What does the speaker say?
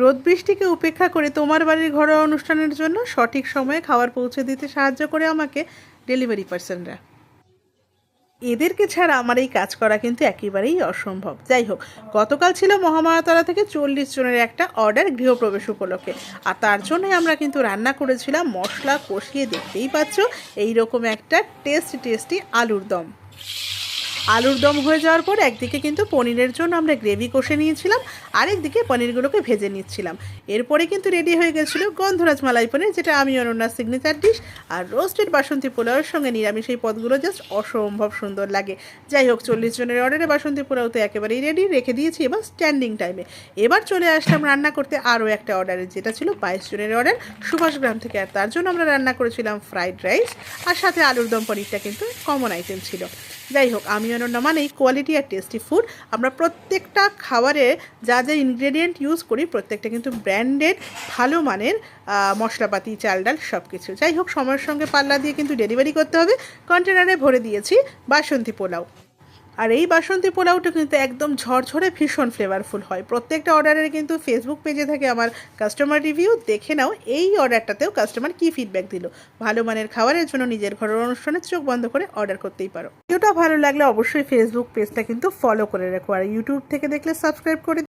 রোদ বৃষ্টিকে উপেক্ষা করে তোমার বাড়ির ঘরোয়া অনুষ্ঠানের জন্য সঠিক সময়ে খাবার পৌঁছে দিতে সাহায্য করে আমাকে ডেলিভারি পার্সনরা। এদেরকে ছাড়া আমার এই কাজ করা কিন্তু একেবারেই অসম্ভব। যাই হোক, গতকাল ছিল মহামারাতলা থেকে চল্লিশ জনের একটা অর্ডার গৃহপ্রবেশ উপলক্ষে। আর তার জন্যই আমরা কিন্তু রান্না করেছিলাম মশলা কষিয়ে দেখতেই পাচ্ছ, এইরকম একটা টেস্ট টেস্টি আলুর দম। আলুর দম হয়ে যাওয়ার পর একদিকে কিন্তু পনিরের জন্য আমরা গ্রেভি কষে নিয়েছিলাম, আরেকদিকে পনিরগুলোকে ভেজে নিচ্ছিলাম। এরপরে কিন্তু রেডি হয়ে গেছিল গন্ধরাজ মালাই পনির, যেটা আমি অনন্যার সিগনেচার ডিশ আর রোস্টেড বাসন্তী পোলাওয়ের সঙ্গে নিরামিষ এই পদগুলো জাস্ট অসম্ভব সুন্দর লাগে। যাই হোক, চল্লিশ জনের অর্ডারে বাসন্তী পোলাও তো একেবারেই রেডি রেখে দিয়েছি এবার স্ট্যান্ডিং টাইমে এবার চলে আসলাম রান্না করতে আরও একটা অর্ডারে যেটা ছিল বাইশ জনের অর্ডার সুভাষ গ্রাম থেকে। আর তার জন্য আমরা রান্না করেছিলাম ফ্রাইড রাইস আর সাথে আলুর দম পনিরটা কিন্তু কমন আইটেম ছিল। যাই হোক আমি অনন্য মানেই কোয়ালিটি আর টেস্টি ফুড আমরা প্রত্যেকটা খাবারে যা যা ইনগ্রেডিয়েন্ট ইউজ করি, প্রত্যেকটা কিন্তু ব্র্যান্ডেড ভালো মানের মশলাপাতি, চাল ডাল সব কিছু যাই হোক, সময়ের সঙ্গে পাল্লা দিয়ে কিন্তু ডেলিভারি করতে হবে। কন্টেনারে ভরে দিয়েছি বাসন্তী পোলাও। আর এই বাসন্তী পোলাওটা কিন্তু একদম ঝরঝরে ভীষণ ফ্লেভারফুল হয়। প্রত্যেকটা অর্ডারের কিন্তু ফেসবুক পেজে থাকে আমার কাস্টমার রিভিউ দেখে নাও এই অর্ডারটাতেও কাস্টমার কি ফিডব্যাক দিল। ভালো মানের খাবারের জন্য নিজের ঘরের অনুষ্ঠানে চোখ বন্ধ করে অর্ডার করতেই পারো। ভিডিওটা ভালো লাগলে অবশ্যই ফেসবুক পেজটা কিন্তু ফলো করে রাখো আর ইউটিউব থেকে দেখলে সাবস্ক্রাইব করে